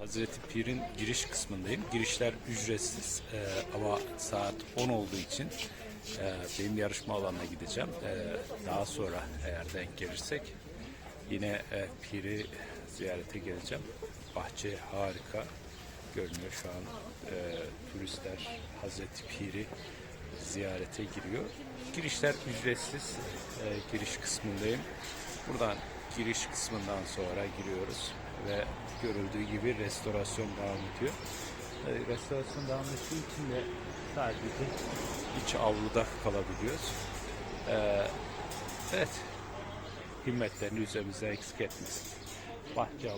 Hazreti Pir'in giriş kısmındayım. Girişler ücretsiz Ee, ama saat 10 olduğu için e, benim yarışma alanına gideceğim. Ee, daha sonra eğer denk gelirsek yine e, Pir'i ziyarete geleceğim. Bahçe harika görünüyor şu an. E, turistler Hazreti Pir'i ziyarete giriyor. Girişler ücretsiz. E, giriş kısmındayım. Buradan giriş kısmından sonra giriyoruz ve görüldüğü gibi restorasyon devam ediyor. E, restorasyon devam ettiği için de sadece iç avluda kalabiliyoruz. E, evet, himmetlerini üzerimize eksik etmesin. Bahçe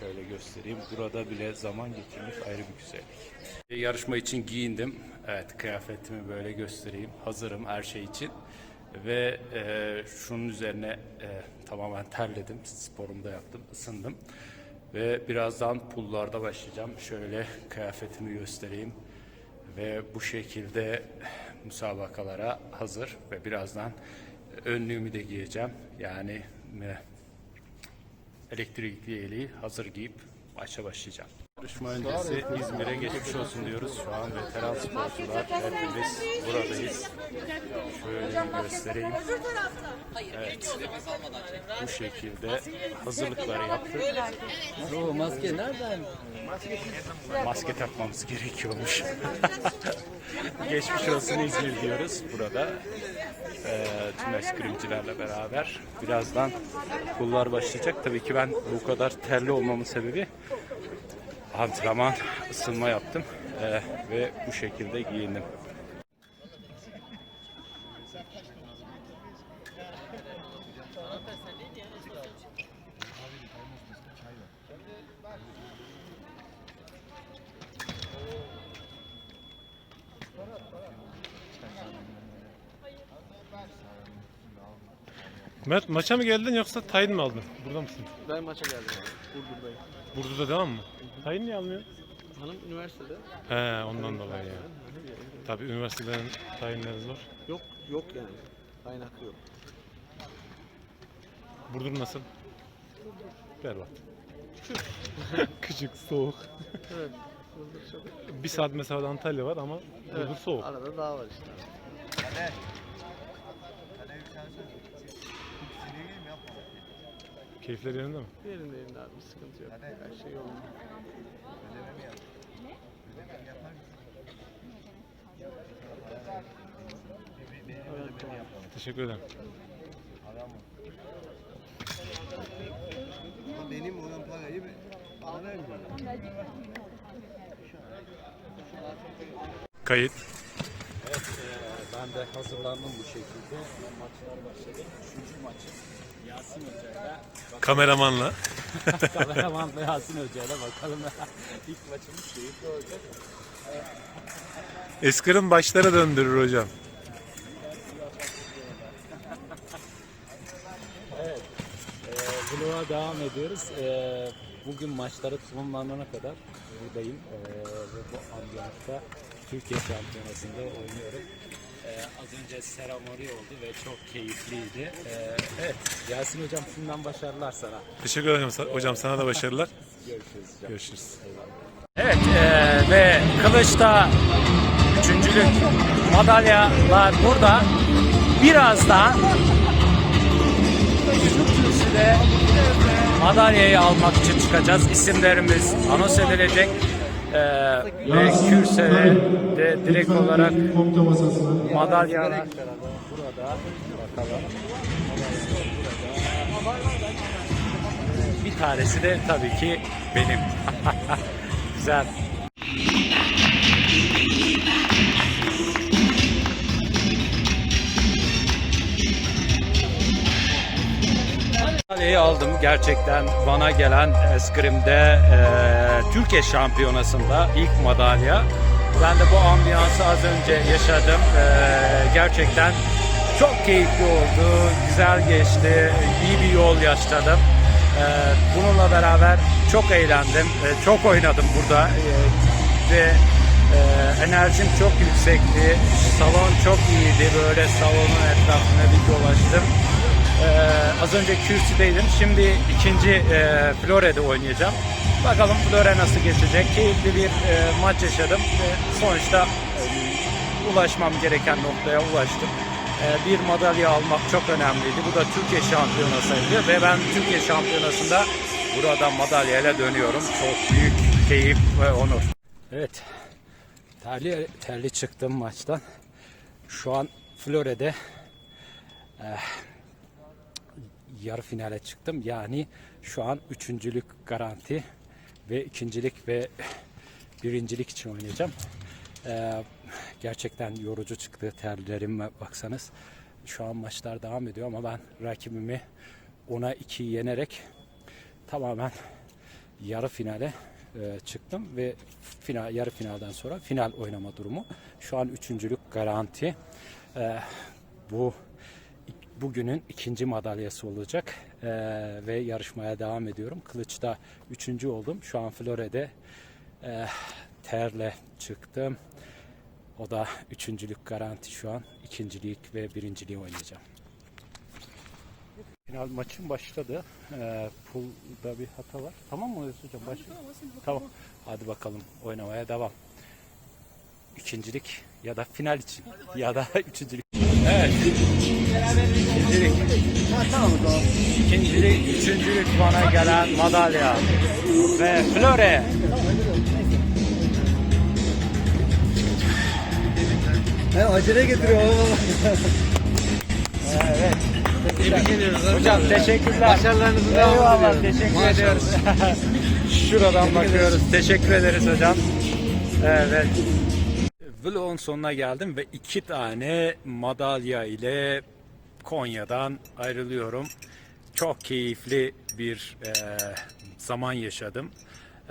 şöyle göstereyim. Burada bile zaman geçirmek ayrı bir güzellik. Yarışma için giyindim. Evet kıyafetimi böyle göstereyim. Hazırım her şey için. Ve e, şunun üzerine e, tamamen terledim. Sporumu da yaptım, ısındım. Ve birazdan pullarda başlayacağım. Şöyle kıyafetimi göstereyim. Ve bu şekilde müsabakalara hazır. Ve birazdan önlüğümü de giyeceğim. Yani e, elektrikli eli hazır giyip maça başlayacağım. Yarışma öncesi İzmir'e geçmiş olsun diyoruz. Şu an veteran sporcular hepimiz buradayız. Şöyle göstereyim. Evet. Bu şekilde hazırlıkları yaptık. O maske nereden? Maske takmamız gerekiyormuş. Geçmiş olsun İzmir diyoruz burada. Ee, tüm eskrimcilerle beraber. Birazdan kullar başlayacak. Tabii ki ben bu kadar terli olmamın sebebi antrenman, ısınma yaptım. Ee, ve bu şekilde giyindim. Mert maça mı geldin yoksa tayin mi aldın? Burada mısın? Ben maça geldim. Burdur'dayım. Burada devam mı? Tayin niye almıyor? Hanım üniversitede. He ondan dolayı ya. Tabii üniversitelerin tayinleri zor. Yok yok yani. Aynı hakkı yok. Burdur nasıl? Berbat. Küçük, soğuk. Evet. Burdur çok. Bir saat mesafede Antalya var ama Burdur soğuk. Arada dağ var işte. Keyifler yerinde mi? Yerindeyim de abi bir sıkıntı yok. Her şey yolunda. Evet, tamam. Teşekkür ederim. Benim olan parayı bana vermiyor. Kayıt. Evet, ben de hazırlandım bu şekilde. Maçlar başladı. Üçüncü maçı Yasin Hoca'yla Kameramanla. kameramanla Yasin Hoca'yla bakalım ilk maçımız keyifli olacak. Eskrim başlara döndürür hocam. Ee, vloga devam ediyoruz. Ee, bugün maçları tamamlanana kadar buradayım. Ee, ve bu ambiyansta Türkiye Şampiyonası'nda oynuyorum. Ee, az önce seramori oldu ve çok keyifliydi. Ee, evet, Yasin Hocam şimdiden başarılar sana. Teşekkür ederim hocam sana da başarılar. Görüşürüz hocam. Görüşürüz. Evet eee, ve Kılıç'ta üçüncülük madalyalar burada. Şu kürsüde madalyayı almak için çıkacağız. İsimlerimiz anons edilecek. Eee ve kürsüde de direkt olarak madalyalar burada. Bakalım. Bir tanesi de tabii ki benim. Güzel. Madalyeyi aldım gerçekten Van'a gelen eskrimde e, Türkiye şampiyonasında ilk madalya. Ben de bu ambiyansı az önce yaşadım. E, gerçekten çok keyifli oldu, güzel geçti, iyi bir yol yaşadım. E, bununla beraber çok eğlendim, e, çok oynadım burada e, ve e, enerjim çok yüksekti. Salon çok iyiydi, böyle salonun etrafına bir dolaştım. Ee, az önce kürsüdeydim. Şimdi ikinci e, Flore'de oynayacağım. Bakalım Flore nasıl geçecek. Keyifli bir e, maç yaşadım ve sonuçta e, ulaşmam gereken noktaya ulaştım. E, bir madalya almak çok önemliydi. Bu da Türkiye şampiyonasıydı ve ben Türkiye şampiyonasında burada madalyayla dönüyorum. Çok büyük keyif ve onur. Evet. Terli, terli çıktım maçtan. Şu an Flore'de yarı finale çıktım. Yani şu an üçüncülük garanti ve ikincilik ve birincilik için oynayacağım. Ee, gerçekten yorucu çıktı terlerime baksanız. Şu an maçlar devam ediyor ama ben rakibimi ona 2 yenerek tamamen yarı finale e, çıktım ve final yarı finalden sonra final oynama durumu. Şu an üçüncülük garanti. Ee, bu bugünün ikinci madalyası olacak Ee, ve yarışmaya devam ediyorum. Kılıç'ta üçüncü oldum. Şu an Flore'de e, terle çıktım. O da üçüncülük garanti şu an. İkincilik ve birinciliği oynayacağım. Final maçın başladı. Ee, pool'da bir hata var. Tamam mı Özgür hocam? Başla. Tamam. Hadi bakalım oynamaya devam. İkincilik ya da final için ya da üçüncülük. Evet. İkincilik. İkincilik, üçüncülük bana gelen madalya. Ve Flore. He acele getiriyor. Evet. Tebrik ediyoruz. Hocam teşekkürler. Başarılarınızı devam Eyvallah ediyoruz. teşekkür ediyoruz. Şuradan bakıyoruz. Teşekkür ederiz hocam. Evet. Vlogun sonuna geldim ve iki tane madalya ile Konya'dan ayrılıyorum. Çok keyifli bir e, zaman yaşadım.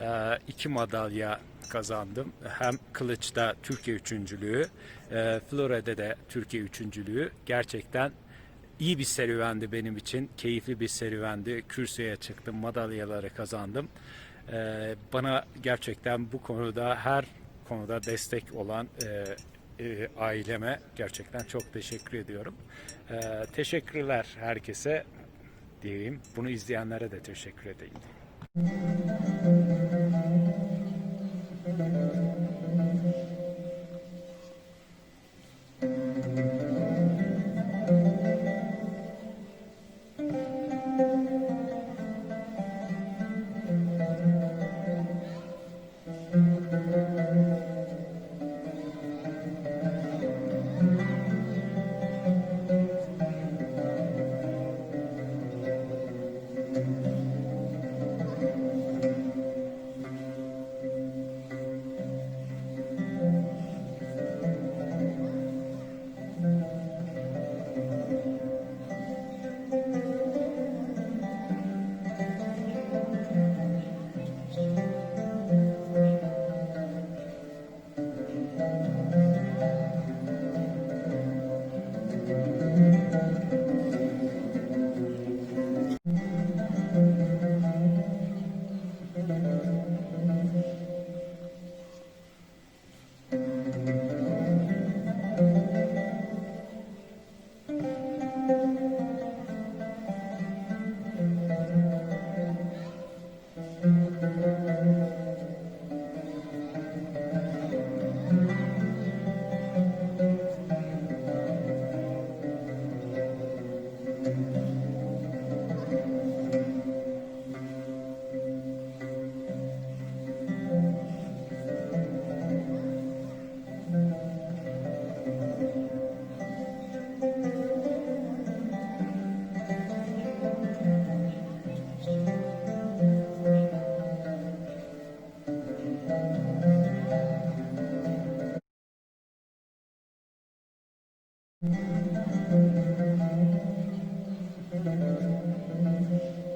E, iki madalya kazandım. Hem kılıçta Türkiye üçüncülüğü, e, Flore'de de Türkiye üçüncülüğü. Gerçekten iyi bir serüvendi benim için. Keyifli bir serüvendi. Kürsüye çıktım, madalyaları kazandım. Ee, bana gerçekten bu konuda her konuda destek olan e, e, aileme gerçekten çok teşekkür ediyorum. Ee, teşekkürler herkese diyeyim. Bunu izleyenlere de teşekkür edeyim. Thank you.